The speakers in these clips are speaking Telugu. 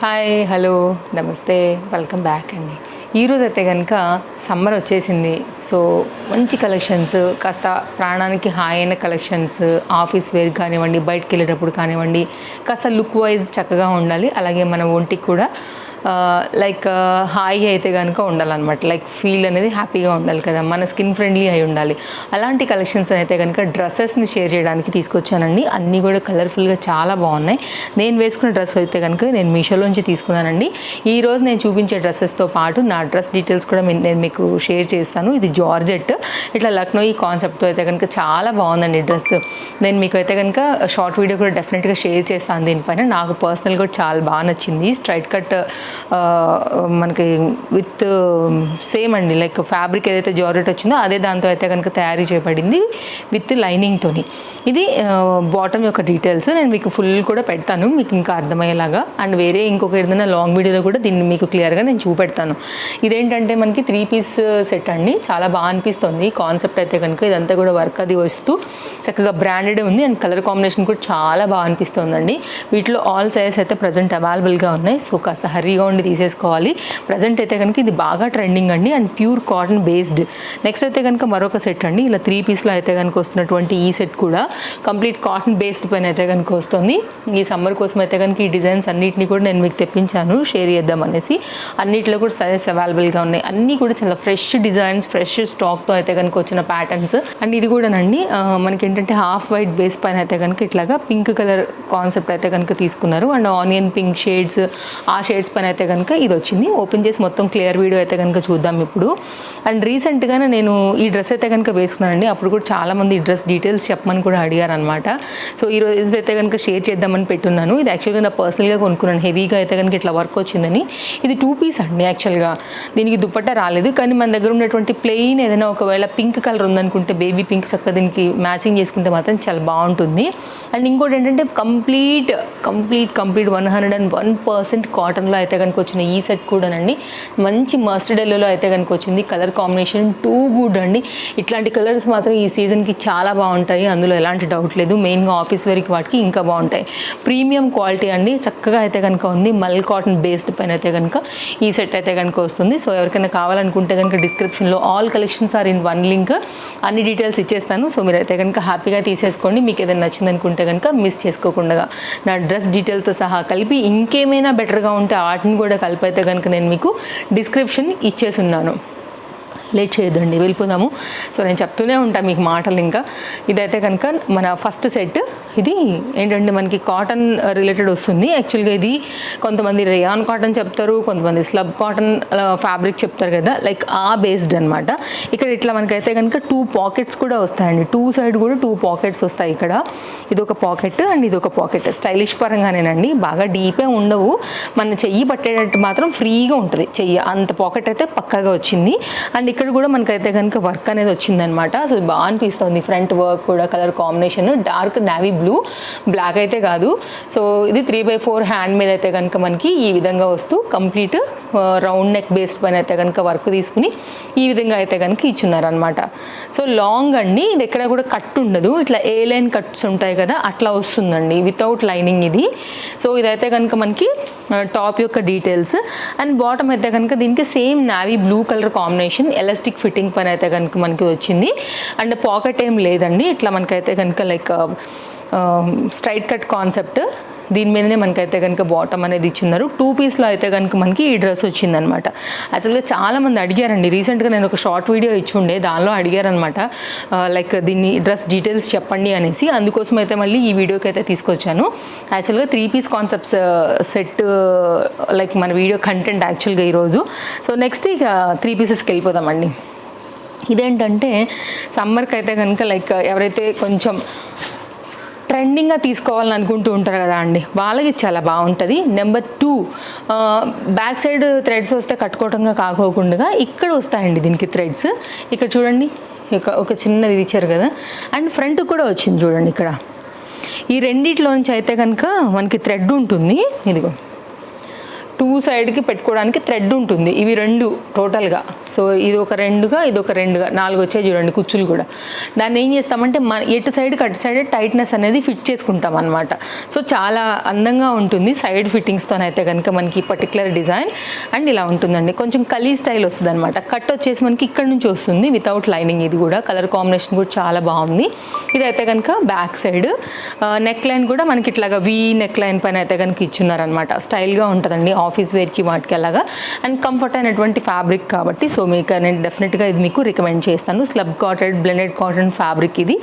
హాయ్ హలో నమస్తే వెల్కమ్ బ్యాక్ అండి. ఈరోజు అయితే కనుక సమ్మర్ వచ్చేసింది. సో మంచి కలెక్షన్స్ కాస్త ప్రాణానికి హాయ్ అయిన కలెక్షన్స్ ఆఫీస్ వేర్ కానివ్వండి బయటకు వెళ్ళేటప్పుడు కానివ్వండి కాస్త లుక్ వైజ్ చక్కగా ఉండాలి. అలాగే మన ఒంటికి కూడా లైక్ హాయి అయితే కనుక ఉండాలన్నమాట. లైక్ ఫీల్ అనేది హ్యాపీగా ఉండాలి కదా. మన స్కిన్ ఫ్రెండ్లీ అయి ఉండాలి. అలాంటి కలెక్షన్స్ అయితే కనుక డ్రెస్సెస్ని షేర్ చేయడానికి తీసుకొచ్చానండి. అన్నీ కూడా కలర్ఫుల్గా చాలా బాగున్నాయి. నేను వేసుకున్న డ్రెస్ అయితే కనుక నేను మీషోలోంచి తీసుకున్నానండి. ఈ రోజు నేను చూపించే డ్రెస్సెస్తో పాటు నా డ్రెస్ డీటెయిల్స్ కూడా నేను మీకు షేర్ చేస్తాను. ఇది జార్జెట్ ఇట్లా లక్నో ఈ కాన్సెప్ట్ అయితే కనుక చాలా బాగుందండి డ్రెస్ నేను మీకు అయితే కనుక షార్ట్ వీడియో కూడా డెఫినెట్గా షేర్ చేస్తాను దీనిపైన. నాకు పర్సనల్ కూడా చాలా బాగా నచ్చింది. స్ట్రైట్ కట్ మనకి విత్ సేమ్ అండి లైక్ ఫ్యాబ్రిక్ ఏదైతే జార్జెట్ వచ్చిందో అదే దాంతో అయితే కనుక తయారీ చేయబడింది విత్ లైనింగ్తోని ఇది బాటమ్ యొక్క డీటెయిల్స్ నేను మీకు ఫుల్ కూడా పెడతాను మీకు ఇంకా అర్థమయ్యేలాగా. అండ్ వేరే ఇంకొక ఏదైనా లాంగ్ వీడియోలో కూడా దీన్ని మీకు క్లియర్గా నేను చూపెడతాను. ఇదేంటంటే మనకి త్రీ పీస్ సెట్ అండి చాలా బాగా అనిపిస్తుంది. కాన్సెప్ట్ అయితే కనుక ఇదంతా కూడా వర్క్ అది వస్తూ చక్కగా బ్రాండెడ్ ఉంది అండ్ కలర్ కాంబినేషన్ కూడా చాలా బాగా అనిపిస్తుందండి. వీటిలో ఆల్ సైజెస్ అయితే ప్రజెంట్ అవైలబుల్గా ఉన్నాయి. సో కాస్త హరీగా ఉండి తీసేసుకోవాలి. ప్రజెంట్ అయితే కనుక ఇది బాగా ట్రెండింగ్ అండి. And pure cotton based next అయితే కనుక మరొక సెట్ అండి. ఇలా త్రీ పీస్లో అయితే కనుక వస్తున్నటువంటి ఈ సెట్ కూడా కంప్లీట్ కాటన్ బేస్డ్ పైన అయితే కనుక వస్తుంది. ఈ సమ్మర్ కోసం అయితే కనుక ఈ డిజైన్స్ అన్నిటిని కూడా నేను మీకు తెప్పించాను. షేర్ చేద్దాం అనేసి. అన్నిట్లో కూడా సజెస్ అవైలబుల్గా ఉన్నాయి. అన్నీ కూడా చాలా ఫ్రెష్ డిజైన్స్ ఫ్రెష్ స్టాక్తో అయితే కనుక వచ్చిన ప్యాటర్న్స్ అండ్ ఇది కూడానండి మనకి ఏంటంటే హాఫ్ వైట్ బేస్ పైన అయితే కనుక ఇట్లాగా పింక్ కలర్ కాన్సెప్ట్ అయితే కనుక తీసుకున్నారు. అండ్ ఆనియన్ పింక్ షేడ్స్ ఆ షేడ్స్ పైన అయితే కనుక ఇది వచ్చింది. ఓపెన్ చేసి మొత్తం క్లియర్ వీడియో అయితే కనుక చూద్దాం ఇప్పుడు. అండ్ రీసెంట్గానే నేను ఈ డ్రెస్ అయితే కనుక వేసుకున్నానండి. అప్పుడు కూడా చాలా మంది ఈ డ్రెస్ డీటెయిల్స్ చెప్పమని కూడా అడిగారు అనమాట సో ఈ రోజు అయితే కనుక షేర్ చేద్దామని పెట్టున్నాను. ఇది యాక్చువల్గా నా పర్సనల్గా కొనుక్కున్నాను. హెవీగా అయితే కనుక ఇట్లా వర్క్ వచ్చిందని. ఇది టూ పీస్ అండి యాక్చువల్గా దీనికి దుప్పట్ట రాలేదు. కానీ మన దగ్గర ఉన్నటువంటి ప్లెయిన్ ఏదైనా ఒకవేళ పింక్ కలర్ ఉందనుకుంటే బేబీ పింక్ చక్కగా దీనికి మ్యాచింగ్ చేసుకుంటే మాత్రం చాలా బాగుంటుంది. అండ్ ఇంకోటి ఏంటంటే complete complete complete one hundred and one percent కాటన్లో అయితే కనుక వచ్చిన ఈ సెట్ కూడానండి. మంచి మస్టర్డ్ ఎల్లోలో అయితే కనుక వచ్చింది. కలర్ కాంబినేషన్ టూ గుడ్ అండి. ఇట్లాంటి కలర్స్ మాత్రం ఈ సీజన్కి చాలా బాగుంటాయి. అందులో ఎలాంటి డౌట్ లేదు. మెయిన్గా ఆఫీస్ వేర్కి వాటికి ఇంకా బాగుంటాయి. ప్రీమియం క్వాలిటీ అండి. చక్కగా అయితే కనుక ఉంది. మల్ కాటన్ బేస్డ్ పైన అయితే కనుక ఈ సెట్ అయితే కనుక వస్తుంది. సో ఎవరికైనా కావాలనుకుంటే కనుక డిస్క్రిప్షన్లో all collections are in one link అన్ని డీటెయిల్స్ ఇచ్చేస్తాను. సో మీరు అయితే కనుక హ్యాపీగా తీసేసుకోండి. మీకు ఏదైనా నచ్చింది అనుకుంటే కనుక మిస్ చేసుకోకుండా నా డ్రెస్ డీటెయిల్తో సహా కలిపి ఇంకేమైనా బెటర్గా ఉంటే వాటిని కూడా కలిపైతే కనుక నేను మీకు డిస్క్రిప్షన్ ఇచ్చేసి ఉన్నాను లేట్ చేయొద్దండి వెళ్ళిపోదాము. సో నేను చెప్తూనే ఉంటాను మీకు మాటలు ఇంకా. ఇదైతే కనుక మన ఫస్ట్ సెట్. ఇది ఏంటంటే మనకి కాటన్ రిలేటెడ్ వస్తుంది. యాక్చువల్గా ఇది కొంతమంది రేయాన్ కాటన్ చెప్తారు కొంతమంది స్లబ్ కాటన్ ఫ్యాబ్రిక్ చెప్తారు కదా లైక్ ఆ బేస్డ్ అనమాట ఇక్కడ ఇట్లా మనకైతే కనుక టూ పాకెట్స్ కూడా వస్తాయండి. టూ సైడ్ కూడా టూ పాకెట్స్ వస్తాయి ఇక్కడ. ఇది ఒక పాకెట్ అండ్ ఇది ఒక పాకెట్. స్టైలిష్ పరంగానేనండి. బాగా డీపే ఉండవు. మన చెయ్యి పట్టేటట్టు మాత్రం ఫ్రీగా ఉంటుంది. చెయ్యి అంత పాకెట్ అయితే పక్కాగా వచ్చింది. అండ్ ఇక్కడ కూడా మనకైతే కనుక వర్క్ అనేది వచ్చిందనమాట సో బాగా అనిపిస్తుంది. ఫ్రంట్ వర్క్ కూడా colour combination dark navy blue black అయితే కాదు. సో ఇది త్రీ బై ఫోర్ హ్యాండ్ మీద అయితే కనుక మనకి ఈ విధంగా వస్తూ కంప్లీట్ రౌండ్ నెక్ బేస్డ్ పైన అయితే కనుక వర్క్ తీసుకుని ఈ విధంగా అయితే కనుక ఇచ్చున్నారనమాట సో లాంగ్ అండి. ఇది ఎక్కడ కూడా కట్ ఉండదు. ఇట్లా ఏ లైన్ కట్స్ ఉంటాయి కదా అట్లా వస్తుందండి. వితౌట్ లైనింగ్ ఇది. సో ఇదైతే కనుక మనకి టాప్ యొక్క డీటెయిల్స్. అండ్ బాటమ్ అయితే కనుక దీనికి same navy blue colour combination elastic fitting పని అయితే కనుక మనకి వచ్చింది. అండ్ పాకెట్ ఏం లేదండి. ఇట్లా మనకైతే కనుక లైక్ స్ట్రైట్ కట్ కాన్సెప్ట్ దీని మీదనే మనకైతే కనుక బాటమ్ అనేది ఇచ్చిన్నారు. టూ పీస్లో అయితే కనుక మనకి ఈ డ్రెస్ వచ్చిందనమాట యాక్చువల్గా చాలామంది అడిగారండి. రీసెంట్గా నేను ఒక షార్ట్ వీడియో ఇచ్చి ఉండే దానిలో అడిగారనమాట లైక్ దీన్ని డ్రెస్ డీటెయిల్స్ చెప్పండి అనేసి. అందుకోసం అయితే మళ్ళీ ఈ వీడియోకి అయితే తీసుకొచ్చాను. యాక్చువల్గా three piece concepts set like మన వీడియో కంటెంట్ యాక్చువల్గా ఈరోజు సో నెక్స్ట్ ఇక త్రీ పీసెస్కి వెళ్ళిపోదామండి. ఇదేంటంటే సమ్మర్కి అయితే కనుక లైక్ ఎవరైతే కొంచెం ట్రెండింగ్గా తీసుకోవాలని అనుకుంటూ ఉంటారు కదా అండి. వాళ్ళకి చాలా బాగుంటుంది. Number two back side threads వస్తే కట్టుకోవటంగా కాకోకుండా ఇక్కడ వస్తాయండి దీనికి థ్రెడ్స్ ఇక్కడ చూడండి ఒక చిన్నది ఇచ్చారు కదా. అండ్ ఫ్రంట్ కూడా వచ్చింది చూడండి ఇక్కడ. ఈ రెండిట్లో నుంచి అయితే కనుక మనకి థ్రెడ్ ఉంటుంది. ఇదిగో. టూ సైడ్కి పెట్టుకోవడానికి థ్రెడ్ ఉంటుంది. ఇవి రెండు టోటల్గా. సో ఇది ఒక రెండుగా ఇది ఒక రెండుగా. నాలుగు వచ్చాయి చూడండి కుచ్చులు కూడా. దాన్ని ఏం చేస్తామంటే మన ఎటు సైడ్కి అటు సైడ్ టైట్నెస్ అనేది ఫిట్ చేసుకుంటాం అనమాట సో చాలా అందంగా ఉంటుంది సైడ్ ఫిట్టింగ్స్తోనైతే కనుక మనకి పర్టికులర్ డిజైన్. అండ్ ఇలా ఉంటుందండి. కొంచెం కలీ స్టైల్ వస్తుంది అనమాట కట్ వచ్చేసి మనకి ఇక్కడ నుంచి వస్తుంది వితౌట్ లైనింగ్ ఇది కూడా. కలర్ కాంబినేషన్ కూడా చాలా బాగుంది. ఇదైతే కనుక బ్యాక్ సైడ్. నెక్ లైన్ కూడా మనకి ఇట్లాగా వీ నెక్ లైన్ పైన అయితే కనుక ఇచ్చున్నారనమాట స్టైల్గా ఉంటుందండి. ఆఫీస్ వేర్కి వాటికి అలాగా. అండ్ కంఫర్ట్ అయినటువంటి ఫ్యాబ్రిక్ కాబట్టి సో మీకు నేను డెఫినెట్గా ఇది మీకు రికమెండ్ చేస్తాను. Slub coated blended cotton fabric ఇది.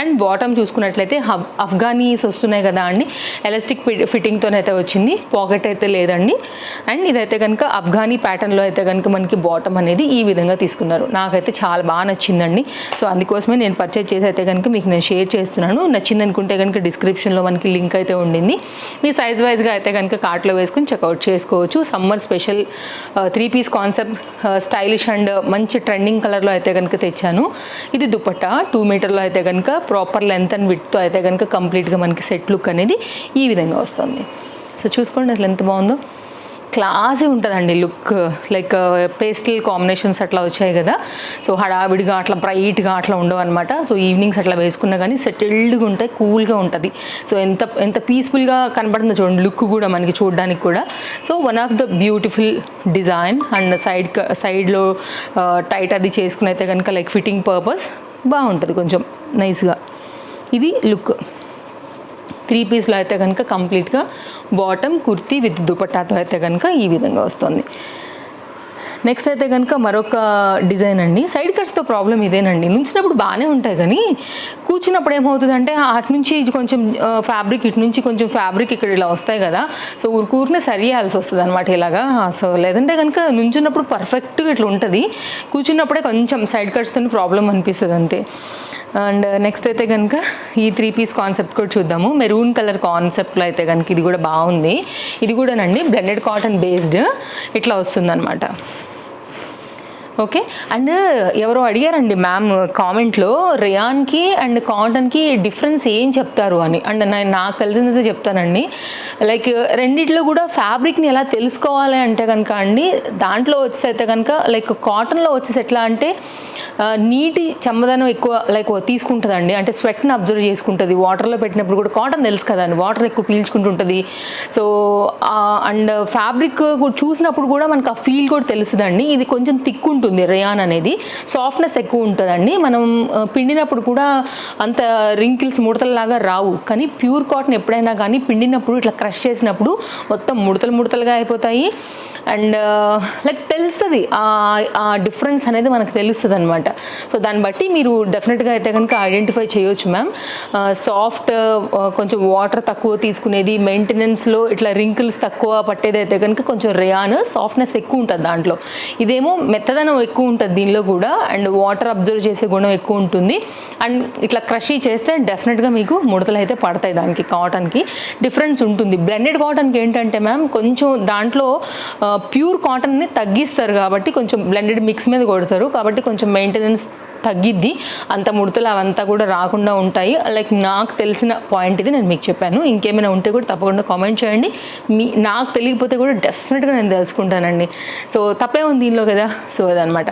అండ్ బాటమ్ చూసుకున్నట్లయితే హబ్ అఫ్ఘానీస్ వస్తున్నాయి కదా అండి. ఎలాస్టిక్ ఫిట్టింగ్తోనైతే వచ్చింది. పాకెట్ అయితే లేదండి. అండ్ ఇదైతే కనుక అఫ్ఘానీ ప్యాటర్న్లో అయితే కనుక మనకి బాటమ్ అనేది ఈ విధంగా తీసుకున్నారు. నాకైతే చాలా బాగా నచ్చిందండి. సో అందుకోసమే నేను పర్చేజ్ చేసి అయితే కనుక మీకు నేను షేర్ చేస్తున్నాను. నచ్చింది అనుకుంటే కనుక డిస్క్రిప్షన్లో మనకి లింక్ అయితే ఉండింది. మీ సైజ్ వైజ్గా అయితే కనుక కార్ట్లో వేసుకుని చెక్అవుట్ చేసుకోవచ్చు summer special three piece concept stylish and మంచి ట్రెండింగ్ కలర్లో అయితే కనుక తెచ్చాను. ఇది దుపట్టా టూ మీటర్లో అయితే కనుక ప్రాపర్ లెంత్ అండ్ విడ్తో అయితే కనుక కంప్లీట్గా మనకి సెట్ లుక్ అనేది ఈ విధంగా వస్తుంది. సో చూసుకోండి అసలు ఎంత బాగుందో. క్లాసీ ఉంటుందండి లుక్. లైక్ పేస్టల్ కాంబినేషన్స్ అట్లా వచ్చాయి కదా. సో హడావిడిగా అట్లా బ్రైట్గా అట్లా ఉండవు అనమాట సో ఈవినింగ్స్ అట్లా వేసుకున్నా కానీ సెటిల్డ్గా ఉంటాయి కూల్గా ఉంటుంది. సో ఎంత ఎంత పీస్ఫుల్గా కనబడుతుందో చూడండి లుక్ కూడా మనకి చూడడానికి కూడా. So one of the beautiful design and side సైడ్లో టైట్ అది చేసుకుని అయితే కనుక లైక్ ఫిట్టింగ్ పర్పస్ బాగుంటుంది కొంచెం నైస్గా. ఇది లుక్. త్రీ పీస్లో అయితే కనుక కంప్లీట్గా బాటమ్ కుర్తీ విత్ దుపట్టాతో అయితే కనుక ఈ విధంగా వస్తుంది. నెక్స్ట్ అయితే కనుక మరొక డిజైన్ అండి. సైడ్ కట్స్తో ప్రాబ్లం ఇదేనండి. నుంచినప్పుడు బాగానే ఉంటాయి కానీ కూర్చున్నప్పుడు ఏమవుతుందంటే అటు నుంచి కొంచెం ఫ్యాబ్రిక్ ఇటు నుంచి కొంచెం ఫ్యాబ్రిక్ ఇక్కడ ఇలా వస్తాయి కదా. సో ఊరికూరినే సరి చేయాల్సి వస్తుంది అనమాట ఇలాగా. సో లేదంటే కనుక నుంచున్నప్పుడు పర్ఫెక్ట్గా ఇట్లా ఉంటుంది. కూర్చున్నప్పుడే కొంచెం సైడ్ కట్స్తో ప్రాబ్లం అనిపిస్తుంది అంతే అండ్ నెక్స్ట్ అయితే కనుక ఈ త్రీ పీస్ కాన్సెప్ట్ కూడా చూద్దాము. మెరూన్ కలర్ కాన్సెప్ట్లో అయితే కనుక ఇది కూడా బాగుంది. ఇది కూడానండి బ్లెండెడ్ కాటన్ బేస్డ్. ఇట్లా వస్తుందన్నమాట. ఓకే. అండ్ ఎవరో అడిగారండి మ్యామ్ కామెంట్లో రియాన్కి అండ్ కాటన్కి డిఫరెన్స్ ఏం చెప్తారు అని. అండ్ నేను నాకు తెలిసిందైతే చెప్తానండి. లైక్ రెండిట్లో కూడా ఫ్యాబ్రిక్ని ఎలా తెలుసుకోవాలి అంటే కనుక అండి దాంట్లో వచ్చేసి అయితే కనుక లైక్ కాటన్లో వచ్చేసి ఎట్లా అంటే నీటి చెమ్మదనం ఎక్కువ లైక్ తీసుకుంటుందండి. అంటే స్వెట్ని అబ్జర్వ్ చేసుకుంటుంది. వాటర్లో పెట్టినప్పుడు కూడా కాటన్ తెలుసు కదండి వాటర్ ఎక్కువ పీల్చుకుంటుంటుంది. సో అండ్ ఫ్యాబ్రిక్ చూసినప్పుడు కూడా మనకు ఆ ఫీల్ కూడా తెలుస్తుందండి ఇది కొంచెం థిక్ ఉంటుంది. రేయాన్ అనేది సాఫ్ట్నెస్ ఎక్కువ ఉంటుందండి. మనం పిండినప్పుడు కూడా అంత రింకిల్స్ ముడతలలాగా రావు. కానీ ప్యూర్ కాటన్ ఎప్పుడైనా కానీ పిండినప్పుడు ఇట్లా క్రష్ చేసినప్పుడు మొత్తం ముడతలు ముడతలుగా అయిపోతాయి. అండ్ uh, లైక్ తెలుస్తుంది. ఆ డిఫరెన్స్ అనేది మనకు తెలుస్తుంది అనమాట సో దాన్ని బట్టి మీరు డెఫినెట్గా అయితే కనుక ఐడెంటిఫై చేయొచ్చు మ్యామ్ సాఫ్ట్ uh, కొంచెం వాటర్ తక్కువ తీసుకునేది మెయింటెనెన్స్లో ఇట్లా రింకిల్స్ తక్కువ పట్టేది అయితే కనుక కొంచెం రేయాన్ సాఫ్ట్నెస్ ఎక్కువ ఉంటుంది దాంట్లో. ఇదేమో మెత్తదనం ఎక్కువ ఉంటుంది దీనిలో కూడా అండ్ వాటర్ అబ్జర్వ్ చేసే గుణం ఎక్కువ ఉంటుంది. అండ్ ఇట్లా క్రషీ చేస్తే డెఫినెట్గా మీకు ముడతలు అయితే పడతాయి దానికి కాటన్కి డిఫరెన్స్ ఉంటుంది. బ్లెండెడ్ కాటన్కి ఏంటంటే మ్యామ్ కొంచెం దాంట్లో ప్యూర్ కాటన్ని తగ్గిస్తారు కాబట్టి కొంచెం బ్లెండెడ్ మిక్స్ మీద కొడతారు కాబట్టి కొంచెం మెయింటెనెన్స్ తగ్గిద్ది. అంత ముడతలు అవంతా కూడా రాకుండా ఉంటాయి. లైక్ నాకు తెలిసిన పాయింట్ ఇది నేను మీకు చెప్పాను. ఇంకేమైనా ఉంటే కూడా తప్పకుండా కామెంట్ చేయండి. మీ నాకు తెలియకపోతే కూడా డెఫినెట్గా నేను తెలుసుకుంటానండి. సో తప్పే ఉంది దీనిలో కదా? సో అదనమాట.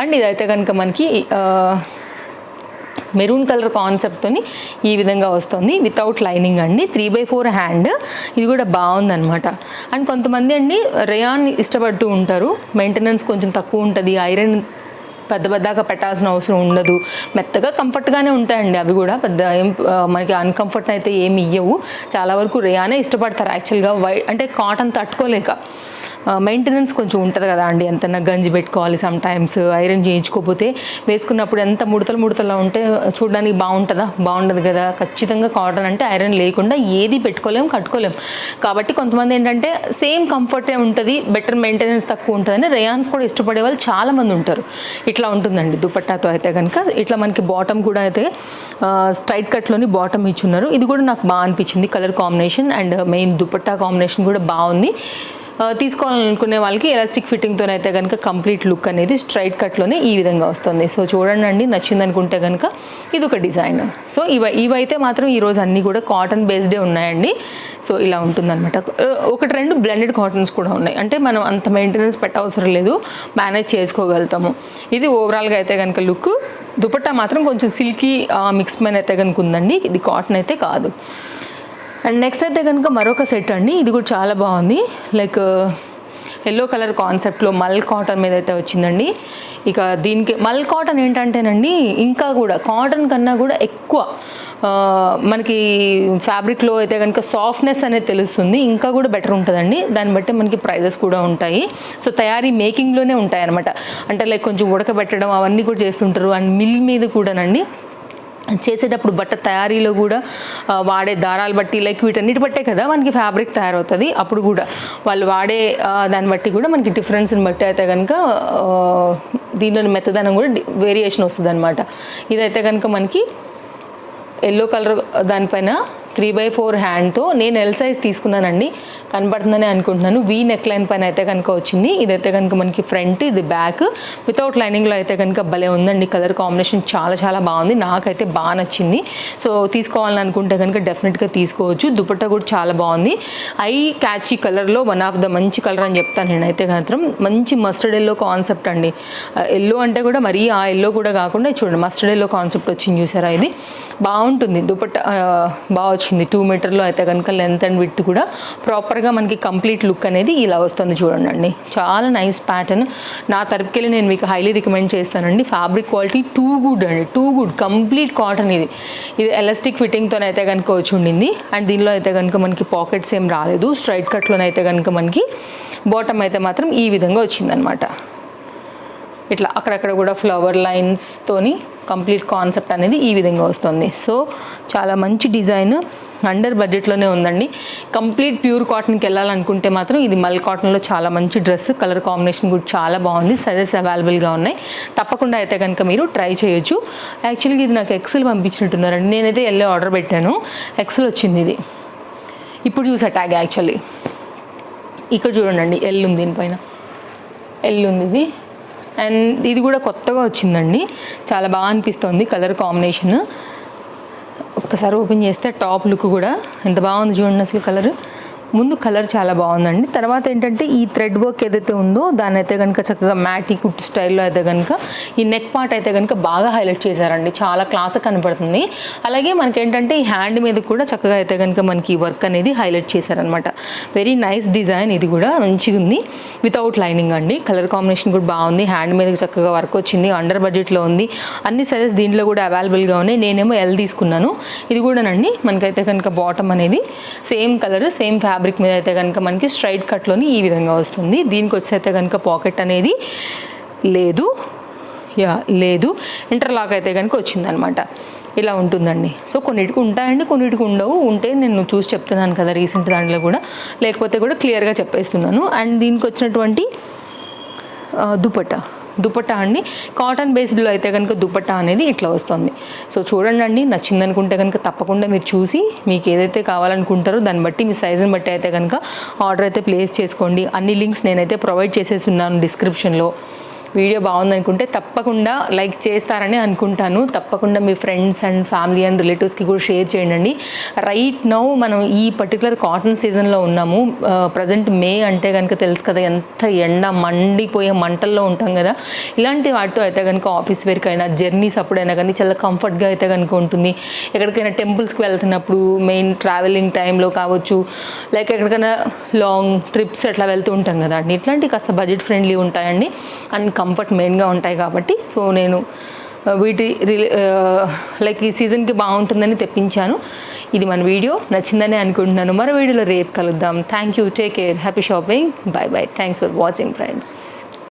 అండ్ ఇదైతే కనుక మనకి మెరూన్ కలర్ కాన్సెప్ట్తోని ఈ విధంగా వస్తుంది. వితౌట్ లైనింగ్ అండి. త్రీ బై ఫోర్ హ్యాండ్ ఇది కూడా బాగుందనమాట అండ్ కొంతమంది అండి రేయాన్ ఇష్టపడుతూ ఉంటారు. మెయింటెనెన్స్ కొంచెం తక్కువ ఉంటుంది. ఐరన్ పెద్ద పెద్దగా పెట్టాల్సిన అవసరం ఉండదు. మెత్తగా కంఫర్ట్గానే ఉంటాయండి అవి కూడా. పెద్ద ఏం మనకి అన్కంఫర్ట్ అయితే ఏమి ఇయ్యవు. చాలా వరకు రేయానే ఇష్టపడతారు. యాక్చువల్గా వై అంటే కాటన్ తట్టుకోలేక. మెయింటెనెన్స్ కొంచెం ఉంటుంది కదా అండి. ఎంతైనా గంజి పెట్టుకోవాలి సమ్ టైమ్స్ ఐరన్ చేయించుకోకపోతే వేసుకున్నప్పుడు ఎంత ముడతలు ముడతలు ఉంటే చూడడానికి బాగుంటుందా? బాగుండదు కదా. ఖచ్చితంగా కాటన్ అంటే ఐరన్ లేకుండా ఏది పెట్టుకోలేము కట్టుకోలేం. కాబట్టి కొంతమంది ఏంటంటే సేమ్ కంఫర్టే ఉంటుంది బెటర్ మెయింటెనెన్స్ తక్కువ ఉంటుందని రేయాన్స్ కూడా ఇష్టపడే వాళ్ళు చాలామంది ఉంటారు. ఇట్లా ఉంటుందండి దుపట్టాతో అయితే కనుక ఇట్లా మనకి బాటమ్ కూడా అయితే స్ట్రైట్ కట్లోని బాటమ్ ఇచ్చున్నారు. ఇది కూడా నాకు బాగా అనిపించింది. Colour combination and main dupatta combination కూడా బాగుంది. తీసుకోవాలనుకునే వాళ్ళకి ఎలాస్టిక్ ఫిట్టింగ్తో అయితే కనుక కంప్లీట్ లుక్ అనేది స్ట్రైట్ కట్లోనే ఈ విధంగా వస్తుంది. సో చూడండి నచ్చింది అనుకుంటే కనుక ఇది ఒక డిజైన్ సో ఇవ ఇవైతే మాత్రం ఈరోజు అన్నీ కూడా కాటన్ బేస్డే ఉన్నాయండి. సో ఇలా ఉంటుందన్నమాట. ఒకటి రెండు బ్లెండెడ్ కాటన్స్ కూడా ఉన్నాయి. అంటే మనం అంత మెయింటెనెన్స్ పెట్టవసరం లేదు. మేనేజ్ చేసుకోగలుగుతాము. ఇది ఓవరాల్గా అయితే కనుక లుక్ దుపట్టా మాత్రం కొంచెం సిల్కీ మిక్స్ మైన అయితే కనుక ఉందండి. ఇది కాటన్ అయితే కాదు. అండ్ నెక్స్ట్ అయితే కనుక మరొక సెట్ అండి. ఇది కూడా చాలా బాగుంది. లైక్ ఎల్లో కలర్ కాన్సెప్ట్లో మల్ కాటన్ మీద అయితే వచ్చిందండి. ఇక దీనికి మల్ కాటన్ ఏంటంటేనండి ఇంకా కూడా కాటన్ కన్నా కూడా ఎక్కువ మనకి ఫ్యాబ్రిక్లో అయితే కనుక సాఫ్ట్నెస్ అనేది తెలుస్తుంది. ఇంకా కూడా బెటర్ ఉంటుందండి. దాన్ని బట్టి మనకి ప్రైజెస్ కూడా ఉంటాయి. సో తయారీ మేకింగ్లోనే ఉంటాయి అనమాట అంటే లైక్ కొంచెం ఉడకబెట్టడం అవన్నీ కూడా చేస్తుంటారు. అండ్ మిల్ మీద కూడానండి. చేసేటప్పుడు బట్ట తయారీలో కూడా వాడే దారాలు బట్టి లైక్ వీటన్నిటి బట్టే కదా మనకి ఫ్యాబ్రిక్ తయారవుతుంది. అప్పుడు కూడా వాళ్ళు వాడే దాన్ని బట్టి కూడా మనకి డిఫరెన్స్ని బట్టి అయితే కనుక దీనిలోని మెత్తదనం కూడా వేరియేషన్ వస్తుంది అనమాట ఇదైతే కనుక మనకి ఎల్లో కలర్ దానిపైన త్రీ బై ఫోర్ హ్యాండ్తో నేను ఎల్ సైజ్ తీసుకున్నానండి. కనబడుతుందని అనుకుంటున్నాను. వీ నెక్ లైన్ పైన అయితే కనుక వచ్చింది. ఇదైతే కనుక మనకి ఫ్రంట్ ఇది బ్యాక్. వితౌట్ లైనింగ్లో అయితే కనుక భలే ఉందండి. కలర్ కాంబినేషన్ చాలా చాలా బాగుంది. నాకైతే బాగా నచ్చింది. సో తీసుకోవాలని అనుకుంటే కనుక డెఫినెట్గా తీసుకోవచ్చు. దుపట్టా కూడా చాలా బాగుంది. ఐ క్యాచీ కలర్లో వన్ ఆఫ్ ద మంచి కలర్ అని చెప్తాను నేనైతే మాత్రం. మంచి మస్టర్డ్ ఎల్లో కాన్సెప్ట్ అండి. ఎల్లో అంటే కూడా మరీ ఆ ఎల్లో కూడా కాకుండా చూడండి. మస్టర్డ్ ఎల్లో కాన్సెప్ట్ వచ్చింది చూసారా ఇది? బాగుంటుంది. దుపట్టా బాగా వచ్చింది. టూ మీటర్లో అయితే కనుక లెంత్ అండ్ విత్ కూడా ప్రాపర్గా మనకి కంప్లీట్ లుక్ అనేది ఇలా వస్తుంది చూడండి అండి చాలా నైస్ ప్యాటర్న్ నా తరపుకెళ్ళి నేను మీకు హైలీ రికమెండ్ చేస్తానండి. ఫ్యాబ్రిక్ క్వాలిటీ టూ గుడ్ అండి. టూ గుడ్ కంప్లీట్ కాటన్ ఇది. ఇది ఎలాస్టిక్ ఫిట్టింగ్తో అయితే కనుక వచ్చి ఉండింది. అండ్ దీనిలో అయితే కనుక మనకి పాకెట్స్ ఏం రాలేదు. స్ట్రైట్ కట్లోనైతే కనుక మనకి బాటమ్ అయితే మాత్రం ఈ విధంగా వచ్చిందనమాట ఇట్లా అక్కడక్కడ కూడా ఫ్లవర్ లైన్స్తోని కంప్లీట్ కాన్సెప్ట్ అనేది ఈ విధంగా వస్తుంది. సో చాలా మంచి డిజైన్ అండర్ బడ్జెట్లోనే ఉందండి. కంప్లీట్ ప్యూర్ కాటన్కి వెళ్ళాలనుకుంటే మాత్రం ఇది మల్ కాటన్లో చాలా మంచి డ్రెస్ కలర్ కాంబినేషన్ కూడా చాలా బాగుంది. సజెస్ అవైలబుల్గా ఉన్నాయి. తప్పకుండా అయితే కనుక మీరు ట్రై చేయొచ్చు. యాక్చువల్గా ఇది నాకు ఎక్సెల్ పంపించినట్టున్నారండి. నేనైతే వెళ్ళి ఆర్డర్ పెట్టాను. ఎక్సెల్ వచ్చింది ఇది. ఇప్పుడు చూసా ట్యాగ్ యాక్చువల్లీ. ఇక్కడ చూడండి ఎల్ ఉంది దీనిపైన. ఎల్ ఉంది ఇది. అండ్ ఇది కూడా కొత్తగా వచ్చిందండి. చాలా బాగా అనిపిస్తుంది కలర్ కాంబినేషన్. ఒక్కసారి ఓపెన్ చేస్తే టాప్ లుక్ కూడా. ఎంత బాగుంది చూడండి అసలు కలర్. ముందు కలర్ చాలా బాగుందండి. తర్వాత ఏంటంటే ఈ థ్రెడ్ వర్క్ ఏదైతే ఉందో దాని అయితే కనుక చక్కగా మ్యాటీ కుట్టు స్టైల్లో అయితే కనుక ఈ నెక్ పార్ట్ అయితే కనుక బాగా హైలైట్ చేశారండి. చాలా క్లాస్ కనపడుతుంది. అలాగే మనకి ఏంటంటే ఈ హ్యాండ్ మీద కూడా చక్కగా అయితే కనుక మనకి ఈ వర్క్ అనేది హైలైట్ చేశారనమాట వెరీ నైస్ డిజైన్ ఇది కూడా. మంచిగా ఉంది. వితౌట్ లైనింగ్ అండి. కలర్ కాంబినేషన్ కూడా బాగుంది. హ్యాండ్ మీద చక్కగా వర్క్ వచ్చింది. అండర్ బడ్జెట్లో ఉంది. అన్ని సైజెస్ దీంట్లో కూడా అవైలబుల్గా ఉన్నాయి. నేనేమో ఎల్ తీసుకున్నాను. ఇది కూడానండి. మనకైతే కనుక బాటమ్ అనేది same colour same fabric fabric మీద అయితే కనుక మనకి స్ట్రైట్ కట్లోని ఈ విధంగా వస్తుంది. దీనికి వచ్చేస్తే కనుక పాకెట్ అనేది లేదు. యా లేదు. ఇంటర్లాక్ అయితే కనుక వచ్చిందనమాట. ఇలా ఉంటుందండి. సో కొన్నిటికి ఉంటాయండి కొన్నిటికి ఉండవు. ఉంటే నేను చూసి చెప్తున్నాను కదా రీసెంట్ దాంట్లో కూడా. లేకపోతే కూడా క్లియర్గా చెప్పేస్తున్నాను. అండ్ దీనికి వచ్చినటువంటి దుపట్టా. దుపట్టా అండి. కాటన్ బేస్డ్లో అయితే కనుక దుపట్టా అనేది ఇట్లా వస్తుంది. సో చూడండి అండి నచ్చింది అనుకుంటే కనుక తప్పకుండా మీరు చూసి మీకు ఏదైతే కావాలనుకుంటారో దాన్ని బట్టి మీ సైజుని బట్టి అయితే కనుక ఆర్డర్ అయితే ప్లేస్ చేసుకోండి. అన్ని లింక్స్ నేనైతే ప్రొవైడ్ చేసేసి ఉన్నాను డిస్క్రిప్షన్లో వీడియో బాగుందనుకుంటే తప్పకుండా లైక్ చేస్తారని అనుకుంటాను. తప్పకుండా మీ ఫ్రెండ్స్ అండ్ ఫ్యామిలీ అండ్ రిలేటివ్స్కి కూడా షేర్ చేయండి రైట్ నౌ మనం ఈ పర్టికులర్ కాటన్ సీజన్లో ఉన్నాము. ప్రజెంట్ మే అంటే కనుక తెలుసు కదా ఎంత ఎండ మండిపోయే మంటల్లో ఉంటాం కదా. ఇలాంటి వాటితో అయితే కనుక ఆఫీస్ వేర్కి అయినా జర్నీస్ అప్పుడైనా కానీ చాలా కంఫర్ట్గా అయితే కనుక ఉంటుంది. ఎక్కడికైనా టెంపుల్స్కి వెళ్తున్నప్పుడు మెయిన్ ట్రావెలింగ్ టైంలో కావచ్చు లైక్ ఎక్కడికైనా లాంగ్ ట్రిప్స్ అట్లా వెళ్తూ ఉంటాం కదా. అండి ఇట్లాంటివి కాస్త బడ్జెట్ ఫ్రెండ్లీ ఉంటాయండి. అండ్ కంఫర్ట్ మెయిన్గా ఉంటాయి కాబట్టి సో నేను వీటి లైక్ ఈ సీజన్కి బాగుంటుందని తెప్పించాను. ఇది మన వీడియో నచ్చిందని అనుకుంటున్నాను. మరో వీడియోలో రేపు కలుద్దాం. Thank you take care happy shopping bye bye thanks for watching friends